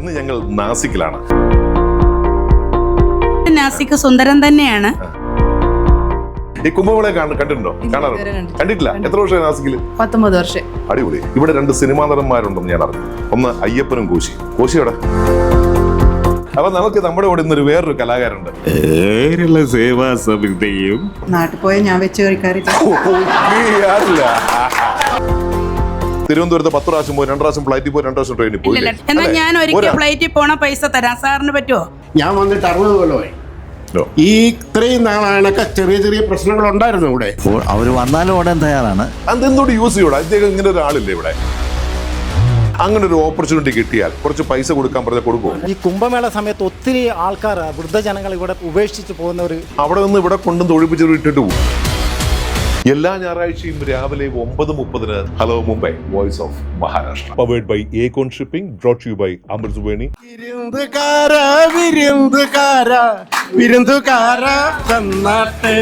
ഇന്ന് ഞങ്ങൾ നാസിക്കിലാണ് നാസിക് സുന്ദരം തന്നെയാണ് ഈ കുംഭമേളയെ കാണ- കണ്ടിട്ടുണ്ടോ കാണാറുണ്ടോ കണ്ടിട്ടില്ല എത്ര വർഷം നാസിക്കിൽ പത്തൊമ്പത് വർഷം അടിപൊളി ഇവിടെ രണ്ട് സിനിമാ നടന്മാരുണ്ടെന്ന് ഞാൻ അറിഞ്ഞു ഒന്ന് അയ്യപ്പനും കോശി കോശിയോടെ അപ്പൊ നമുക്ക് നമ്മുടെ കൂടെ ഇന്നൊരു വേറൊരു കലാകാരുണ്ട് സേവാ സമിതിയും നാട്ടിൽ പോയ ഞാൻ വെച്ച് കഴിക്കാറില്ല. തിരുവനന്തപുരത്ത് പത്ത് പ്രാവശ്യം പോയി രണ്ട് പ്രാവശ്യം ഫ്ലൈറ്റിൽ പോയി രണ്ട് പ്രാവശ്യം ട്രെയിനിൽ പോയി. ഇല്ലല്ല. എന്നാ ഞാൻ ഒരിക്കൽ ഫ്ലൈറ്റിൽ പോണ പൈസ തരാം. സാറിന് പറ്റുമോ ഞാൻ വന്നിട്ട് അറുപത് കൊല്ലമായി ഈ ഇത്രയും നാളാണൊക്കെ ചെറിയ ചെറിയ പ്രശ്നങ്ങൾ ഉണ്ടായിരുന്നു ഇവിടെ. അപ്പോൾ അവർ വന്നാലും ഉടൻ തയ്യാറാണ്. അതെന്തുകൊണ്ട് യൂസ് ചെയ്യൂടാ? അദ്ദേഹം ഇങ്ങനെ ഒരാളില്ലേ ഇവിടെ? അങ്ങനെ ഒരു ഓപ്പർച്യൂണിറ്റി കിട്ടിയാൽ കുറച്ച് പൈസ കൊടുക്കാൻ പറഞ്ഞാൽ കൊടുക്കും ഈ കുംഭമേള സമയത്ത് ഒത്തിരി ആൾക്കാർ വൃദ്ധജനങ്ങൾ ഇവിടെ ഉപേക്ഷിച്ച് പോകുന്ന ഒരു അവിടെ നിന്ന് ഇവിടെ കൊണ്ടുവന്ന് തൊഴിപ്പിച്ച് ഇട്ടിട്ട് പോകും എല്ലാ ഞായറാഴ്ചയും രാവിലെ ഒമ്പത് മുപ്പതിന് hello Mumbai voice of Maharashtra powered by ഏകോൺ shipping brought you by Amrit Veni വിരുന്നുകാരാ വിരുന്നുകാരാ വിരുന്നുകാരാ തന്നാട്ടെ.